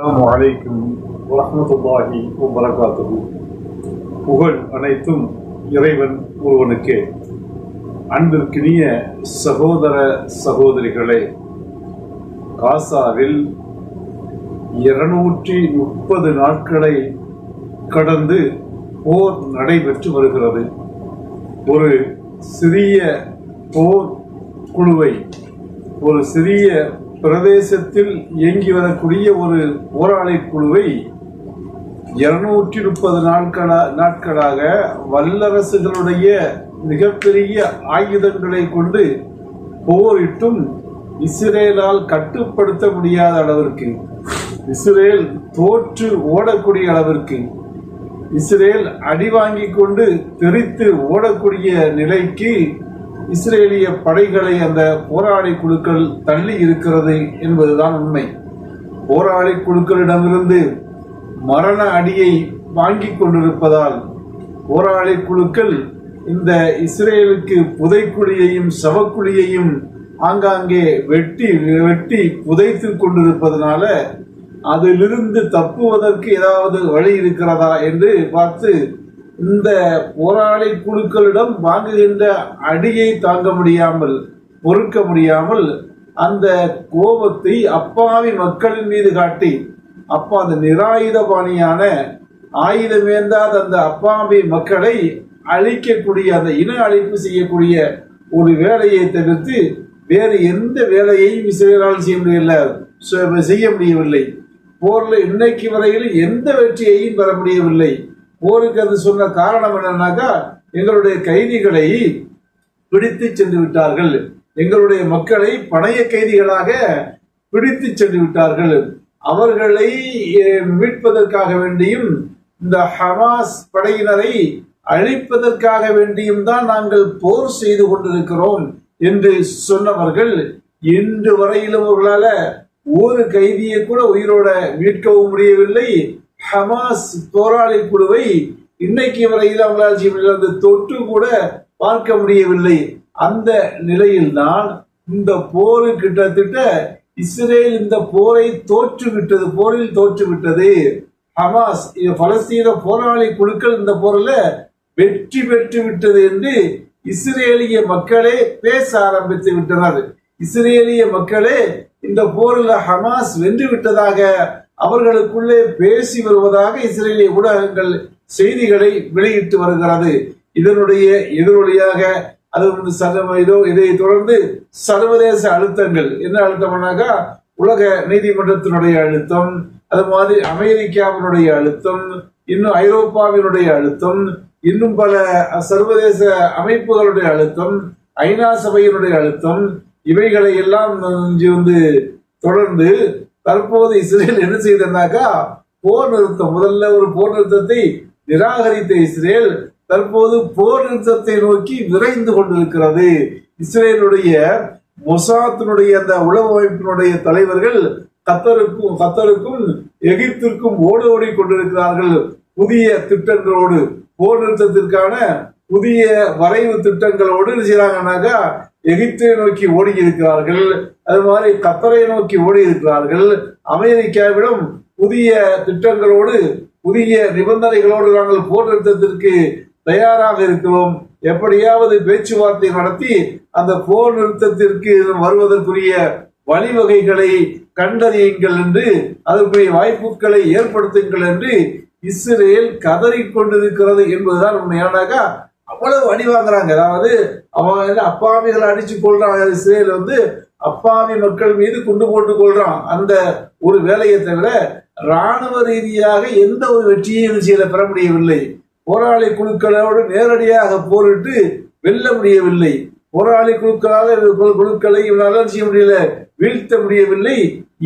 அஸ்ஸலாமு அலைக்கும் வரஹ்மத்துல்லாஹி வபரகாத்துஹு புகழ் அனைத்தும் இறைவன் ஒருவனுக்கே. அன்பிற்கினிய சகோதர சகோதரிகளே காசாவில் இருநூற்றி முப்பது நாட்களை கடந்து போர் நடைபெற்று வருகிறது. ஒரு சிறிய போர் குழுவை ஒரு சிறிய பிரதேசத்தில் இயங்கி வரக்கூடிய ஒரு போராளி குழுவை இருநூற்றி முப்பது நாட்களா நாட்களாக வல்லரசுகளுடைய மிகப்பெரிய ஆயுதங்களை கொண்டு போரிட்டும் இஸ்ரேலால் கட்டுப்படுத்த முடியாத அளவிற்கு இஸ்ரேல் தோற்று ஓடக்கூடிய அளவிற்கு இஸ்ரேல் அடி வாங்கி கொண்டு தெரித்து ஓடக்கூடிய நிலைக்கு இஸ்ரேலிய படைகளை அந்த போராளி குழுக்கள் தள்ளி இருக்கிறது என்பதுதான் உண்மை. போராளி குழுக்களிடமிருந்து மரண அடியை வாங்கிக் கொண்டிருப்பதால் போராளி குழுக்கள் இந்த இஸ்ரேலுக்கு புதைக்குழியையும் சவக்குழியையும் ஆங்காங்கே வெட்டி வெட்டி புதைத்து கொண்டிருப்பதனால அதிலிருந்து தப்புவதற்கு ஏதாவது வழி இருக்கிறதா என்று பார்த்து இந்த போராளி குழுக்களிடம் வாங்குகின்ற அடியை தாங்க முடியாமல் பொறுக்க முடியாமல் அந்த கோபத்தை அப்பாவி மக்களின் மீது காட்டி அப்பா அந்த நிராயுதபாணியான ஆயுதமேந்தாத அந்த அப்பாவி மக்களை அழிக்கக்கூடிய அந்த இன அழிப்பு செய்யக்கூடிய ஒரு வேலையை தவிர்த்து வேறு எந்த வேலையையும் இஸ்ரேலால் செய்ய முடியல செய்ய முடியவில்லை. போரில் இன்னைக்கு வரையில் எந்த வெற்றியையும் பெற முடியவில்லை. போருக்கு அது சொன்ன காரணம் என்னன்னாக்கா எங்களுடைய கைதிகளை பிடித்து சென்று விட்டார்கள். எங்களுடைய மக்களை பணைய கைதிகளாக பிடித்து சென்று விட்டார்கள். அவர்களை மீட்பதற்காக வேண்டியும் இந்த ஹமாஸ் படையினரை அழிப்பதற்காக வேண்டியும் தான் நாங்கள் போர் செய்து கொண்டிருக்கிறோம் என்று சொன்னவர்கள் இன்று வரையிலும் அவர்களால ஒரு கைதியை கூட உயிரோட மீட்கவும் முடியவில்லை. ஹமாஸ் போராளி குழுவை இன்னைக்கு வரையில் அவங்களால் செய்ய அந்த தொட்டு கூட பார்க்க முடியவில்லை. அந்த நிலையில்தான் இந்த போர் கிட்டத்தட்ட இஸ்ரேல் இந்த போரை தோற்றுவிட்டது போரில் தோற்றுவிட்டது. ஹமாஸ் பலஸ்தீன போராளி குழுக்கள் இந்த போரில் வெற்றி பெற்று விட்டது என்று இஸ்ரேலிய மக்களே பேச ஆரம்பித்து விட்டனர். இஸ்ரேலிய மக்களே இந்த போரில் ஹமாஸ் வென்று விட்டதாக அவர்களுக்குள்ளே பேசி வருவதாக இஸ்ரேலிய ஊடகங்கள் செய்திகளை வெளியிட்டு வருகிறது. இதனுடைய எதிரொலியாக அது வந்து இதோ இதை தொடர்ந்து சர்வதேச அழுத்தங்கள். என்ன அழுத்தம்னாக்கா உலக நீதிமன்றத்தினுடைய அழுத்தம் அது மாதிரி அமெரிக்காவினுடைய அழுத்தம் இன்னும் ஐரோப்பாவினுடைய அழுத்தம் இன்னும் பல சர்வதேச அமைப்புகளுடைய அழுத்தம் ஐநா சபையினுடைய அழுத்தம் இவைகளை எல்லாம் வந்து தொடர்ந்து தற்போது இஸ்ரேல் என்ன செய்தனாக்கா போர் நிறுத்தம். முதல்ல ஒரு போர் நிறுத்தத்தை நிராகரித்த இஸ்ரேல் தற்போது போர் நிறுத்தத்தை நோக்கி விரைந்து கொண்டிருக்கிறது. இஸ்ரேலுடைய மொசாத்தினுடைய அந்த உளவு அமைப்பினுடைய தலைவர்கள் கத்தருக்கும் கத்தருக்கும் எகிப்திற்கும் ஓடி ஓடி கொண்டிருக்கிறார்கள். புதிய திட்டங்களோடு போர் நிறுத்தத்திற்கான புதிய வரைவு திட்டங்களோடு என்ன செய்யறாங்கன்னாக்கா எகிப்தை நோக்கி ஓடி இருக்கிறார்கள் அது மாதிரி கத்தரை நோக்கி ஓடி இருக்கிறார்கள் அமெரிக்காவிடம் புதிய திட்டங்களோடு புதிய நிபந்தனைகளோடு நாங்கள் போர் நிறுத்தத்திற்கு தயாராக இருக்கிறோம். எப்படியாவது பேச்சுவார்த்தை நடத்தி அந்த போர் நிறுத்தத்திற்கு வருவதற்குரிய வழிவகைகளை கண்டறியுங்கள் என்று அதற்குரிய வாய்ப்புகளை ஏற்படுத்துங்கள் என்று இஸ்ரேல் கதறிக் கொண்டிருக்கிறது என்பதுதான் உண்மையானாக அவ்வளவு அடி வாங்குறாங்க. அதாவது அவன் வந்து அப்பாவிகளை அடிச்சு கொள்றான் இஸ்ரேல் வந்து அப்பாவி மக்கள் மீது குண்டு போட்டு கொள்றான் அந்த ஒரு வேலையை தவிர ராணுவ ரீதியாக எந்த ஒரு வெற்றியையும் செய்யல பெற முடியவில்லை. போராளி குழுக்களோடு நேரடியாக போரிட்டு வெல்ல முடியவில்லை. போராளி குழுக்களாக குழுக்களை இவனால செய்ய முடியல? வீழ்த்த முடியவில்லை.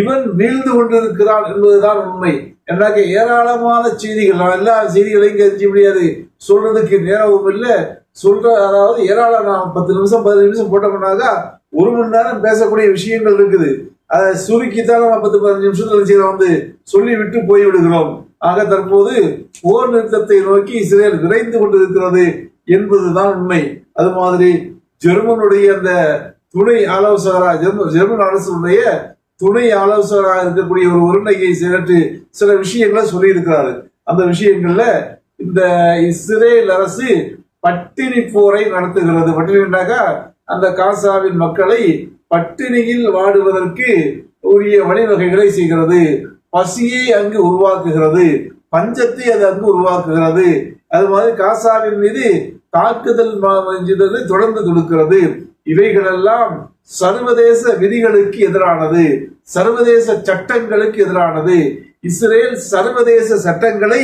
இவன் வீழ்ந்து கொண்டிருக்கிறான் என்பதுதான் உண்மை. என்றாக்க ஏராளமான செய்திகள் நான் எல்லா செய்திகளையும் இங்க முடியாது. சொல்றதுக்கு நேரமும் இல்லை. சொல்ற அதாவது ஏராளம் நான் பத்து நிமிஷம் பதினஞ்சு நிமிஷம் போட்டோம்னாக்கா ஒரு மணி நேரம் பேசக்கூடிய விஷயங்கள் இருக்குது. அதை சுருக்கித்தான் நம்ம பத்து பதினஞ்சு நிமிஷத்துல செய்ய வந்து சொல்லி விட்டு போய் விடுகிறோம் ஆக தற்போது போர் நிறுத்தத்தை நோக்கி இஸ்ரேல் விரைந்து கொண்டிருக்கிறது என்பதுதான் உண்மை. அது மாதிரி ஜெர்மனுடைய அந்த துணை ஆலோசகராக ஜெர்ம- ஜெர்மன் அரசுடைய துணை ஆலோசகராக இருக்கக்கூடிய ஒரு உருண்டையை சேர்த்து சில விஷயங்களை சொல்லியிருக்கிறாரு. அந்த விஷயங்கள்ல இந்த இஸ்ரேல் அரசு பட்டினி போரை நடத்துகிறது. பட்டினினாக்கா அந்த காசாவின் மக்களை பட்டினியில் வாடுவதற்கு உரிய வழிவகைகளை செய்கிறது. பசியை அங்கு உருவாக்குகிறது. பஞ்சத்தை அது அங்கு உருவாக்குகிறது. அது மாதிரி காசாவின் மீது தாக்குதல் தொடர்ந்து கொடுக்கிறது. இவைகளெல்லாம் சர்வதேச விதிகளுக்கு எதிரானது சர்வதேச சட்டங்களுக்கு எதிரானது. இஸ்ரேல் சர்வதேச சட்டங்களை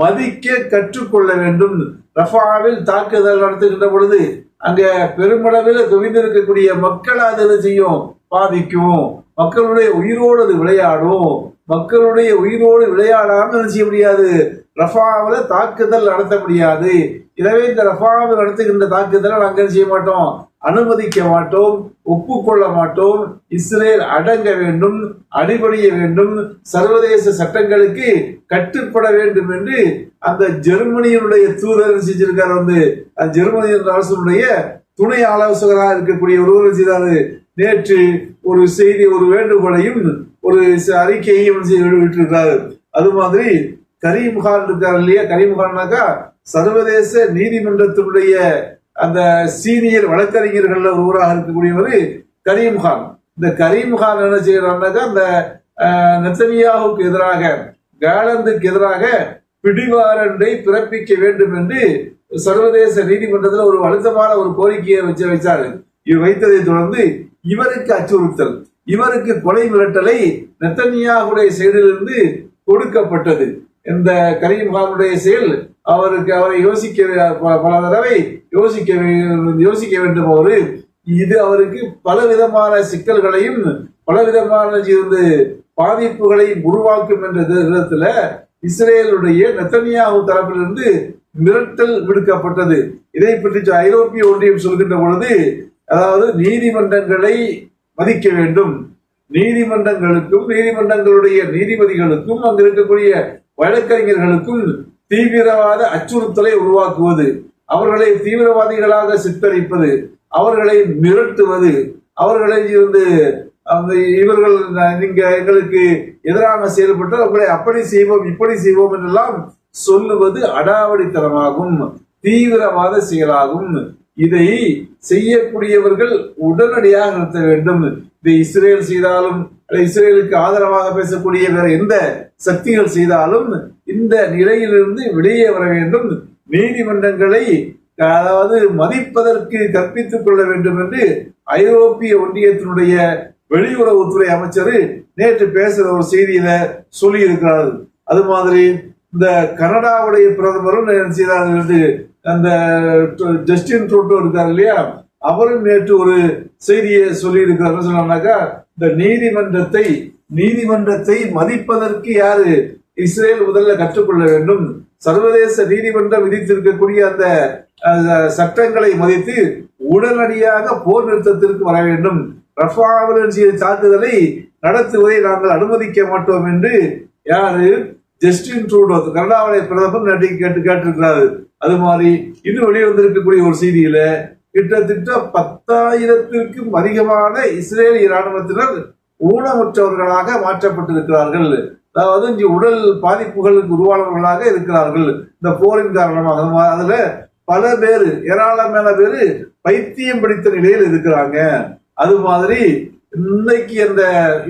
மதிக்க கற்றுக்கொள்ள வேண்டும். ரஃபாவில் தாக்குதல் நடத்துகின்ற பொழுது அங்க பெருமளவில் குவிந்திருக்கக்கூடிய மக்கள் அது என்ன செய்யும்? பாதிக்கும். மக்களுடைய உயிரோடு அது விளையாடும். மக்களுடைய உயிரோடு விளையாடாமல் என்ன செய்ய முடியாது? ரஃபாவில் தாக்குதல் நடத்த முடியாது. எனவே இந்த ரஃபாவில் நடத்துகின்ற தாக்குதலை நாங்கள் செய்ய மாட்டோம்? அனுமதிக்க மாட்டோம் ஒப்புக்கொள்ள மாட்டோம். இஸ்ரேல் அடங்க வேண்டும் அடிபடிய வேண்டும். சர்வதேச சட்டங்களுக்கு கட்டுப்பட வேண்டும் என்று அந்த ஜெர்மனியினுடைய தூதர் செஞ்சிருக்கார் வந்து அந்த ஜெர்மனி அரசனுடைய துணை ஆலோசகராக இருக்கக்கூடிய ஒருவர் செய்தாரு? நேற்று ஒரு செய்தி ஒரு வேண்டுகோளையும் ஒரு ச- அறிக்கையையும் செய்து அது மாதிரி கரிமுகான் இருக்கார் இல்லையா? கரீம்கான்னாக்கா சர்வதேச நீதிமன்றத்தினுடைய அந்த சீனியர் வழக்கறிஞர்கள்ல ஒருவராக இருக்கக்கூடியவர் கரீம்கான். இந்த கரீம்கான் என்ன செய்யறாருனாக்கா அந்த நெத்தனியாவுக்கு எதிராக காலந்துக்கு எதிராக பிடிவாரண்டை பிறப்பிக்க வேண்டும் என்று சர்வதேச நீதிமன்றத்தில் ஒரு அழுத்தமான ஒரு கோரிக்கையை வச்சு வைச்சாரு இவர் வைத்ததை தொடர்ந்து இவருக்கு அச்சுறுத்தல் இவருக்கு கொலை மிரட்டலை நெத்தன்யாவுடைய செயலிலிருந்து கொடுக்கப்பட்டது. இந்த கரீம்கானுடைய செயல் அவருக்கு அவரை யோசிக்க பல தடவை யோசிக்க யோசிக்க வேண்டும் அவரு இது அவருக்கு பல விதமான சிக்கல்களையும் பல விதமான பாதிப்புகளை உருவாக்கும் என்ற விதத்துல இஸ்ரேலுடைய நெத்தனியாவு தரப்பிலிருந்து மிரட்டல் விடுக்கப்பட்டது. இதை பற்றி ஐரோப்பிய ஒன்றியம் சொல்கின்ற பொழுது அதாவது நீதிமன்றங்களை மதிக்க வேண்டும். நீதிமன்றங்களுக்கும் நீதிமன்றங்களுடைய நீதிபதிகளுக்கும் அங்கு இருக்கக்கூடிய வழக்கறிஞர்களுக்கும் தீவிரவாத அச்சுறுத்தலை உருவாக்குவது அவர்களை தீவிரவாதிகளாக சித்தரிப்பது அவர்களை மிரட்டுவது அவர்களை இருந்து அந்த இவர்கள் நீங்க எங்களுக்கு எதிராக செயல்பட்டால் அவர்களை அப்படி செய்வோம் இப்படி செய்வோம் என்றெல்லாம் சொல்லுவது அடாவடித்தனமாகும் தீவிரவாத செயலாகும். இதை செய்யக்கூடியவர்கள் உடனடியாக நிறுத்த வேண்டும். இதை இஸ்ரேல் செய்தாலும் இஸ்ரேலுக்கு ஆதரவாக பேசக்கூடிய வேற எந்த சக்திகள் செய்தாலும் இந்த நிலையிலிருந்து வெளியே வர வேண்டும். நீதிமன்றங்களை அதாவது மதிப்பதற்கு கற்பித்துக் கொள்ள வேண்டும் என்று ஐரோப்பிய ஒன்றியத்தினுடைய வெளியுறவுத்துறை அமைச்சர் நேற்று பேசுற ஒரு செய்தியில சொல்லி இருக்கிறார் அது மாதிரி இந்த கனடாவுடைய பிரதமரும் என்ன செய்தார் என்று அந்த ஜஸ்டின் ட்ரூட்டோ இருக்கார் இல்லையா? அவரும் நேற்று ஒரு செய்தியை சொல்லி இருக்கிறார் சொன்னாக்கா இந்த நீதிமன்றத்தை நீதிமன்றத்தை மதிப்பதற்கு யாரு இஸ்ரேல் முதல்ல கற்றுக்கொள்ள வேண்டும்? சர்வதேச நீதிமன்றம் விதித்திருக்கக்கூடிய அந்த சட்டங்களை மதித்து உடனடியாக போர் நிறுத்தத்திற்கு வர வேண்டும். ரஃபாவில் தாக்குதலை நடத்துவதை நாங்கள் அனுமதிக்க மாட்டோம் என்று யாரு? ஜஸ்டின் ட்ரூடோ கனடாவுடைய பிரதமர் நேற்று கேட்டு கேட்டிருக்கிறார். அது மாதிரி இன்னும் வெளியே வந்திருக்கக்கூடிய ஒரு செய்தியில கிட்டத்தட்ட பத்தாயிரத்திற்கும் அதிகமான இஸ்ரேலிய ராணுவத்தினர் ஊனமுற்றவர்களாக மாற்றப்பட்டிருக்கிறார்கள். அதாவது இங்கே உடல் பாதிப்புகளுக்கு உருவானவர்களாக இருக்கிறார்கள். இந்த போரின் காரணமாக. அதுல பல பேர் ஏராளமான பேர் பைத்தியம் பிடித்த நிலையில் இருக்கிறாங்க. அது மாதிரி இன்னைக்கு அந்த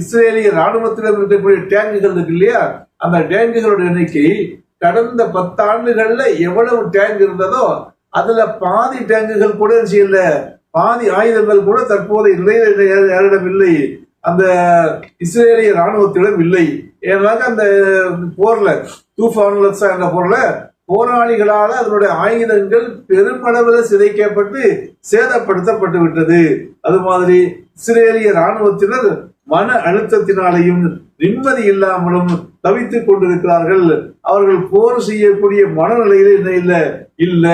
இஸ்ரேலிய ராணுவத்தினர் இருக்கக்கூடிய டேங்குகள் இருக்கு இல்லையா? அந்த டேங்குகளோட எண்ணிக்கை கடந்த பத்தாண்டுகள்ல எவ்வளவு டேங்க் இருந்ததோ அதுல பாதி டேங்குகள் கூட செய்யல. பாதி ஆயுதங்கள் கூட தற்போது இளைய யாரிடம் இல்லை. அந்த இஸ்ரேலிய ராணுவத்திடம் இல்லை. ஏன்னாக்க அந்த போர்ல தூஃபான் என்ற போர்ல போராளிகளால் அதனுடைய ஆயுதங்கள் பெருமளவில் சிதைக்கப்பட்டு சேதப்படுத்தப்பட்டு விட்டது. அது மாதிரி இஸ்ரேலிய ராணுவத்தினர் மன அழுத்தத்தினாலையும் நிம்மதி இல்லாமலும் தவித்துக் கொண்டிருக்கிறார்கள். அவர்கள் போர் செய்யக்கூடிய மனநிலையில என்ன இல்ல இல்ல.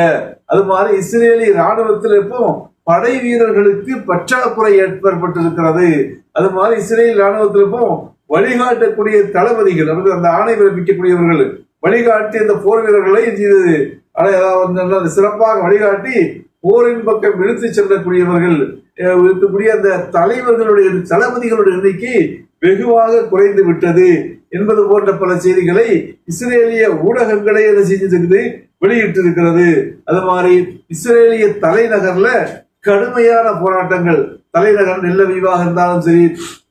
அது மாதிரி இஸ்ரேலி ராணுவத்தில் இப்போ படை வீரர்களுக்கு பற்றாக்குறை ஏற்பட்டிருக்கிறது அது மாதிரி இஸ்ரேல் ராணுவத்தில் இப்போ வழிகாட்டக்கூடிய தளபதிகள் அதாவது அந்த ஆணை பிறப்பிக்கக்கூடியவர்கள் வழிகாட்டி அந்த போர் வீரர்களை சிறப்பாக வழிகாட்டி போரின் பக்கம் இழுத்து செல்லக்கூடியவர்கள் இருக்கக்கூடிய அந்த தலைவர்களுடைய தளபதிகளுடைய எண்ணிக்கை வெகுவாக குறைந்து விட்டது என்பது போன்ற பல செய்திகளை இஸ்ரேலிய ஊடகங்களே என்ன செஞ்சிருக்குது வெளியிட்டிருக்கிறது. அது மாதிரி இஸ்ரேலிய தலைநகர்ல கடுமையான போராட்டங்கள். தலைநகர் நெல்லவிவாக இருந்தாலும் சரி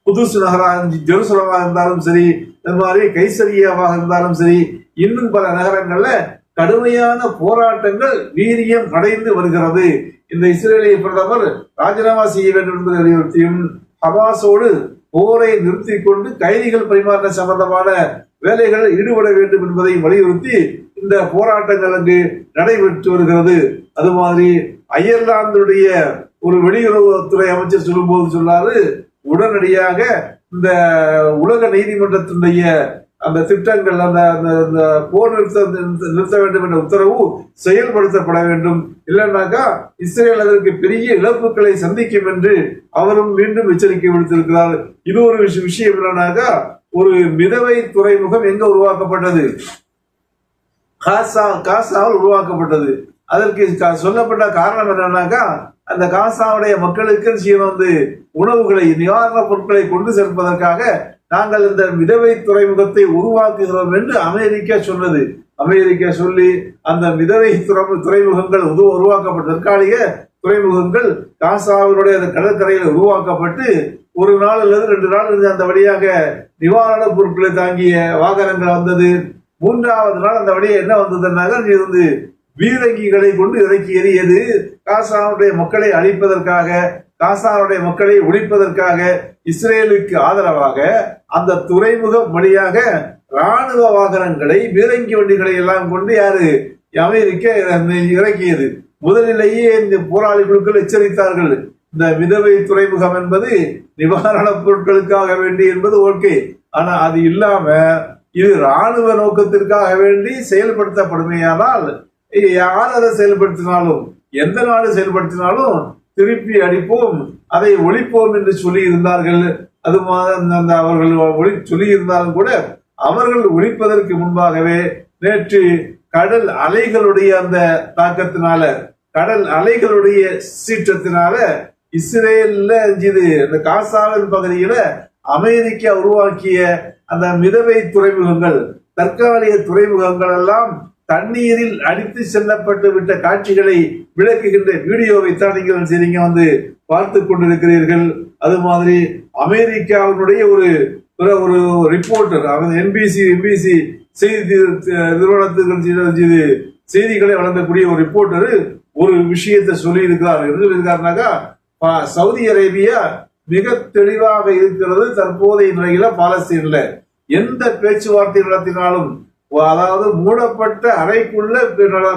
புதுசு நகராக ஜெருசலமாக இருந்தாலும் சரி அது மாதிரி கைசரியாவாக இருந்தாலும் சரி இன்னும் பல நகரங்கள்ல கடுமையான போராட்டங்கள் வீரியம் அடைந்து வருகிறது. இந்த இஸ்ரேலிய பிரதமர் ராஜினாமா செய்ய வேண்டும் என்பதை வலியுறுத்தியும் ஹமாஸோடு போரை நிறுத்தி கொண்டு கைதிகள் பரிமாற்ற சம்பந்தமான வேலைகளில் ஈடுபட வேண்டும் என்பதை வலியுறுத்தி இந்த போராட்டங்கள் அங்கு நடைபெற்று வருகிறது. அது மாதிரி அயர்லாந்துடைய ஒரு வெளியுறவுத்துறை அமைச்சர் சொல்லும்போது சொன்னாரு உடனடியாக இந்த உலக நீதிமன்றத்தினுடைய அந்த திட்டங்கள் அந்த அந்த அந்த போர் நிறுத்த நிறுத்த வேண்டும் என்ற உத்தரவு செயல்படுத்தப்பட வேண்டும். இல்லைன்னாக்கா இஸ்ரேல் அதற்கு பெரிய இழப்புகளை சந்திக்கும் என்று அவரும் மீண்டும் எச்சரிக்கை விடுத்திருக்கிறார். இது ஒரு விஷயம் என்னன்னாக்கா ஒரு மிதவை துறைமுகம் எங்க உருவாக்கப்பட்டது? காசா காசாவில் உருவாக்கப்பட்டது. அதற்கு சொல்லப்பட்ட காரணம் என்னன்னாக்கா அந்த காசாவுடைய மக்களுக்கு வந்து உணவுகளை நிவாரண பொருட்களை கொண்டு சேர்ப்பதற்காக நாங்கள் இந்த மிதவை துறைமுகத்தை உருவாக்குகிறோம் என்று அமெரிக்கா சொன்னது. அமெரிக்கா சொல்லி அந்த மிதவை துறை- துறைமுகங்கள் உரு- உருவாக்கப்பட்ட தற்காலிக துறைமுகங்கள் காசாவினுடைய அந்த கடற்கரையில் உருவாக்கப்பட்டு ஒரு நாள் அல்லது ரெண்டு நாள் அந்த வழியாக நிவாரணப் பொருட்களை தாங்கிய வாகனங்கள் வந்தது. மூன்றாவது நாள் அந்த வழியை என்ன வந்ததுன்னாக இது இருந்து பீரங்கிகளை கொண்டு இறக்கி எறியது. காசாவுடைய மக்களை அழிப்பதற்காக காசாருடைய மக்களை ஒழிப்பதற்காக இஸ்ரேலுக்கு ஆதரவாக அந்த துறைமுகம் வழியாக ராணுவ வாகனங்களை பீரங்கி வண்டிகளை எல்லாம் கொண்டு யாரு? அமெரிக்கா இறக்கியது. முதலிலேயே இந்த போராளி குழுக்கள் எச்சரித்தார்கள். இந்த விதவை துறைமுகம் என்பது நிவாரணப் பொருட்களுக்காக வேண்டி என்பது ஓகே. ஆனா அது இல்லாம இது ராணுவ நோக்கத்திற்காக வேண்டி செயல்படுத்தப்படுமையானால் யார் அதை செயல்படுத்தினாலும்? எந்த நாடு செயல்படுத்தினாலும் திருப்பி அடிப்போம் அதை ஒழிப்போம் என்று சொல்லி இருந்தார்கள் அது அந்த- அந்த அவர்கள் ஒளி சொல்லி இருந்தாலும் கூட அவர்கள் ஒழிப்பதற்கு முன்பாகவே நேற்று கடல் அலைகளுடைய அந்த தாக்கத்தினால கடல் அலைகளுடைய சீற்றத்தினால இஸ்ரேல்ல இது இந்த காசாவின் பகுதியில அமெரிக்கா உருவாக்கிய அந்த மிதவை துறைமுகங்கள் தற்காலிக துறைமுகங்கள் எல்லாம் தண்ணீரில் அடித்து செல்லப்பட்டு விட்ட காட்சிகளை விளக்குகின்ற வீடியோவை தான் நீங்கள் சரிங்க வந்து பார்த்து கொண்டிருக்கிறீர்கள். அது மாதிரி அமெரிக்காவினுடைய ஒரு ஒரு- ஒரு ரிப்போர்ட்டர் அவர் என்பிசி என்பிசி செய்தி நிறுவனத்துக்கு செய்திகளை வழங்கக்கூடிய ஒரு ரிப்போர்ட்டர் ஒரு விஷயத்தை சொல்லி இருக்கிறார் என்ன சொல்லியிருக்காருனாக்கா சவுதி அரேபியா மிக தெளிவாக இருக்கிறது தற்போதைய நிலையில பாலஸ்தீன்ல. எந்த பேச்சுவார்த்தை நடத்தினாலும் அதாவது மூடப்பட்ட அறைக்குள்ள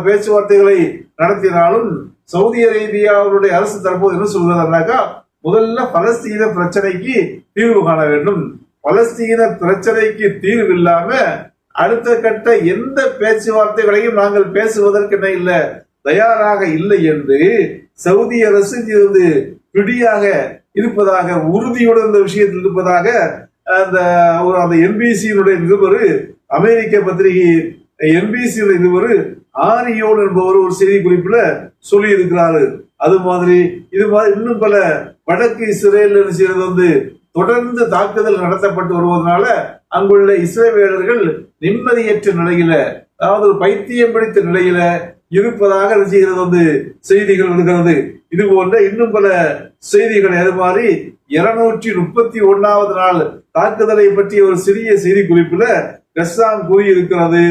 பேச்சுவார்த்தைகளை நடத்தினாலும் சவுதி அரேபியாவுடைய அரசு தற்போது என்ன சொல்கிறதுனாக்கா முதல்ல பலஸ்தீன பிரச்சனைக்கு தீர்வு காண வேண்டும். பலஸ்தீன பிரச்சனைக்கு தீர்வு இல்லாம அடுத்த கட்ட எந்த பேச்சுவார்த்தைகளையும் நாங்கள் பேசுவதற்கு என்ன தயாராக இல்லை என்று சவுதி அரசு இது பிடியாக இருப்பதாக உறுதியுடன் இந்த விஷயத்தில் இருப்பதாக அந்த ஒரு அந்த என்பிசியினுடைய நிருபர் அமெரிக்க பத்திரிகை என்பிசியுடைய நிருபர் ஆரியோன் என்பவர் ஒரு செய்தி குறிப்புல சொல்லி இருக்கிறாரு அது மாதிரி இது மாதிரி இன்னும் பல வடக்கு இஸ்ரேல் செய்யறது வந்து தொடர்ந்து தாக்குதல் நடத்தப்பட்டு வருவதனால அங்குள்ள இஸ்ரேவேலர்கள் நிம்மதியற்ற நிலையில அதாவது ஒரு பைத்தியம் பிடித்த நிலையில இருப்பதாக செய்கிறது வந்து செய்திகள் வருகிறது. இது போன்ற இன்னும் பல செய்திகள் அது மாதிரி இருநூற்றி முப்பத்தி ஒன்னாவது நாள் தாக்குதலை பற்றிய ஒரு சிறிய செய்தி குறிப்புல கஸ்ஸாம் கூறியிருக்கிறது.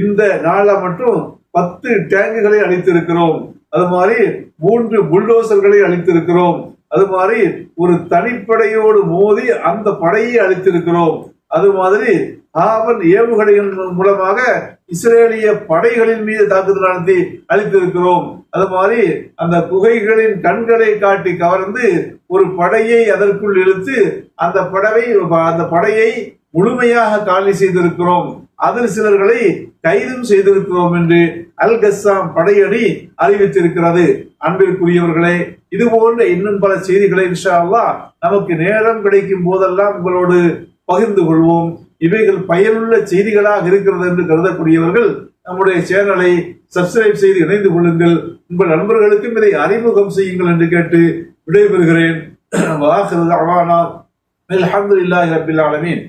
இந்த நாளை மட்டும் பத்து டேங்குகளை அளித்திருக்கிறோம் அது மாதிரி மூன்று புல்டோசர்களை அளித்திருக்கிறோம் அது மாதிரி ஒரு தனிப்படையோடு மோதி அந்த படையை அளித்திருக்கிறோம் அது மாதிரி ஆவன் ஏவுகணைகள் மூலமாக இஸ்ரேலிய படைகளின் மீது தாக்குதல் நடத்தி அளித்திருக்கிறோம் அது மாதிரி அந்த குகைகளின் கண்களை காட்டி கவர்ந்து ஒரு படையை அதற்குள் இழுத்து அந்த படவை அந்த படையை முழுமையாக காலி செய்திருக்கிறோம். அதில் சிலர்களை கைதும் செய்திருக்கிறோம் என்று அல் கஸ்ஸாம் படையணி அறிவித்திருக்கிறது. அன்பிற்குரியவர்களே இது போன்ற இன்னும் பல செய்திகளை இன்ஷா நமக்கு நேரம் கிடைக்கும் போதெல்லாம் உங்களோடு பகிர்ந்து கொள்வோம். இவைகள் பயனுள்ள செய்திகளாக இருக்கிறது என்று கருதக்கூடியவர்கள் நம்முடைய சேனலை சப்ஸ்கிரைப் செய்து இணைந்து கொள்ளுங்கள். உங்கள் நண்பர்களுக்கும் இதை அறிமுகம் செய்யுங்கள் என்று கேட்டு விடைபெறுகிறேன். அலமீன்